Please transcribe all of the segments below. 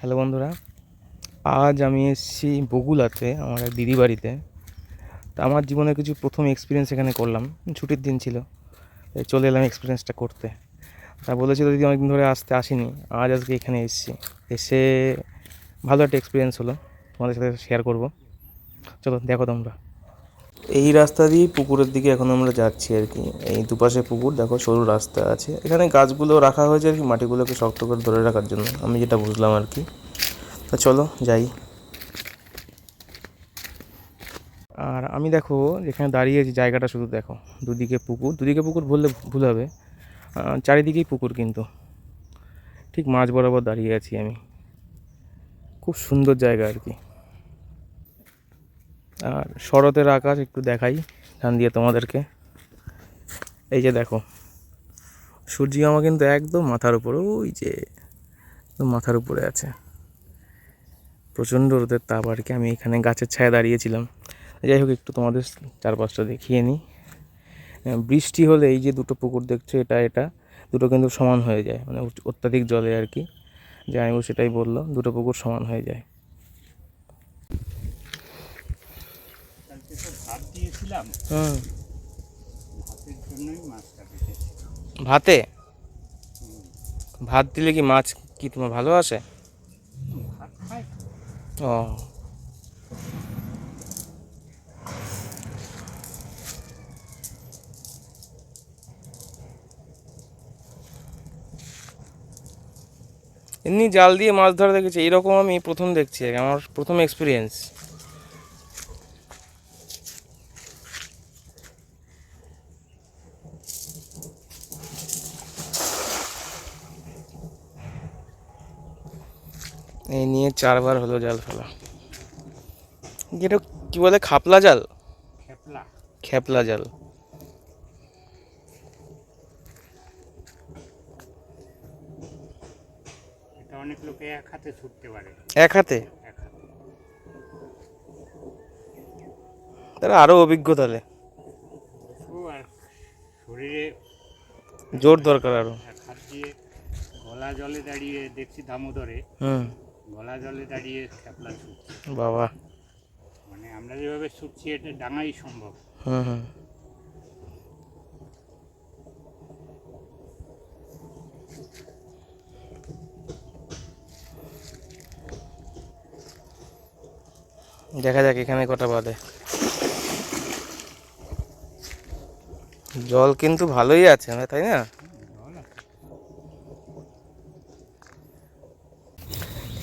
Hello বন্ধুরা, আজ আমি এসেছি বগুলাতে আমার এক দিদি বাড়িতে। তা আমার জীবনে কিছু প্রথম এক্সপিরিয়েন্স এখানে করলাম, ছুটির দিন ছিল চলে এলাম এক্সপিরিয়েন্সটা করতে। তা বলেছিল দিদি অনেকদিন ধরে আসতে আসিনি, আজ আজকে এখানে এসেছি। এসে ভালো একটা এক্সপিরিয়েন্স হলো, তোমাদের সাথে শেয়ার করব। চলো, দেখো তোমরা। এই রাস্তা দিয়ে পুকুরের দিকে এখন আমরা যাচ্ছি আর কি। এই দুপাশে পুকুর, দেখো সরু রাস্তা আছে। এখানে গাছগুলো রাখা হয়েছে আর কি, মাটিগুলোকে শক্ত করে ধরে রাখার জন্য। আমি যেটা বুঝলাম আর কি। তা চলো, যাই। আর আমি দেখো যেখানে দাঁড়িয়েছি জায়গাটা শুধু দেখো। দুদিকে পুকুর দুদিকে পুকুর বললে ভুল হবে। চারিদিকেই পুকুর কিন্তু। ঠিক মাঝ বরাবর দাঁড়িয়ে আছি আমি। খুব সুন্দর জায়গা আর কি। আর শরতের আকাশ একটু দেখাই, ধান দিয়ে তোমাদেরকে। এই যে দেখো, সূর্য আমার কিন্তু একদম মাথার উপরে, ওই যে একদম মাথার উপরে আছে। প্রচণ্ড রোদের তাপ আর কি, আমি এখানে গাছের ছায়া দাঁড়িয়েছিলাম। যাই হোক, একটু তোমাদের চারপাশটা দেখিয়ে নিই। বৃষ্টি হলে এই যে দুটো পুকুর দেখছ, এটা এটা, দুটো কিন্তু সমান হয়ে যায় মানে অত্যাধিক জলে আর কি। জামাইবু সেটাই বলল দুটো পুকুর সমান হয়ে যায় কালকে তো ভাত হুম। ভাতের জন্যই মাছটা বেঁচেছি ভাতে? ভাত দিলে কি মাছ কি তোমার ভালো আসে? ভাত খাই ও। এমনি জাল দিয়ে মাছ ধরা দেখেছি এরকম আমি প্রথম দেখছি আমার প্রথম এক্সপিরিয়েন্স এই নিয়ে চারবার হলো জাল ফেলা। যেটা কি বলে খাপলা জাল? খেপলা। খেপলা জাল। এটা অনেক লোকে এক হাতে ছুটতে পারে। এক হাতে? এক হাতে। তারা আরও অভিজ্ঞ তাহলে। শরীরে জোর দরকার আরও। এক হাত দিয়ে গলা জলে দাঁড়িয়ে দেখছি দামোদরে। হুম। গলা জলে দাঁড়িয়ে খেপলা ছুটছে। বাবা। মানে আমরা যেভাবে ছুটছি এটা ডাঙাই সম্ভব। হুম হুম দেখা যাক এখানে কটা বাদে। জল কিন্তু ভালোই আছে না তাই না?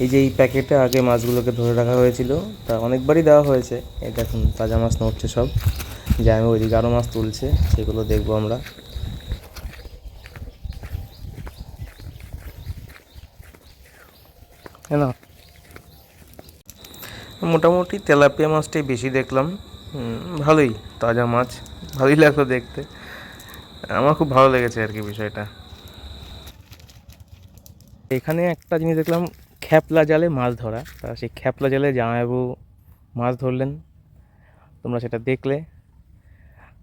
এই যে এই প্যাকেটে আগে মাছগুলোকে ধরে রাখা হয়েছিল, তা অনেকবারই দেওয়া হয়েছে। এই দেখুন, তাজা মাছ নড়ছে সব। যে আমি ওইদিকে আরও মাছ তুলছে, সেগুলো দেখব আমরা। মোটামুটি তেলাপিয়া মাছটাই বেশি দেখলাম। ভালোই, তাজা মাছ। ভালোই লাগল দেখতে। আমার খুব ভালো লেগেছে আর কি বিষয়টা। এখানে একটা জিনিস দেখলাম খ্যাপলা জালে মাছ ধরা। তা সেই খ্যাপলা জালে জামাইবাবু মাছ ধরলেন। তোমরা সেটা দেখলে।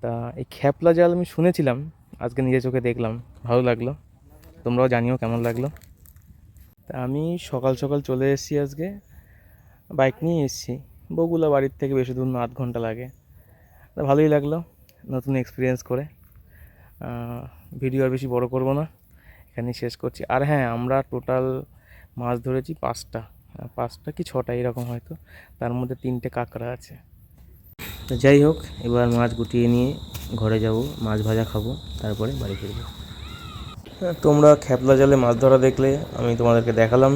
তা এই খ্যাপলা জাল আমি শুনেছিলাম, আজকে নিজের চোখে দেখলাম, ভালো লাগল। তোমরাও জানিও কেমন লাগল। তা আমি সকাল সকাল চলে এসেছি আজকে। বাইক নিয়ে এসেছি। বগুলা বাড়ির থেকে বেশি দূর না, আধ ঘণ্টা লাগে। তা ভালোই লাগল, নতুন এক্সপিরিয়েন্স করে। ভিডিও আর বেশি বড় করব না। এখানেই শেষ করছি। আর হ্যাঁ আমরা টোটাল মাছ ধরেছি পাঁচটা পাঁচটা কি ছটা এরকম হয়তো তার মধ্যে তিনটে কাঁকড়া আছে। তো যাই হোক এবার মাছ গুটিয়ে নিয়ে ঘরে যাব মাছ ভাজা খাব তারপরে বাড়ি ফিরবো। হ্যাঁ, তোমরা খ্যাপলা জালে মাছ ধরা দেখলে আমি তোমাদেরকে দেখালাম।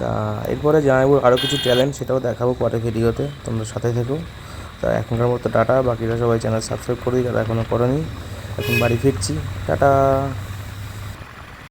তা এরপরে জানাব আরও কিছু ট্যালেন্ট সেটাও দেখাবো পরে ভিডিওতে তোমরা সাথে থেকো। তা এখনকার মতো টাটা বাকিরা সবাই চ্যানেল সাবস্ক্রাইব করে দিই যারা এখনও করনি এখন বাড়ি ফিরছি। টাটা!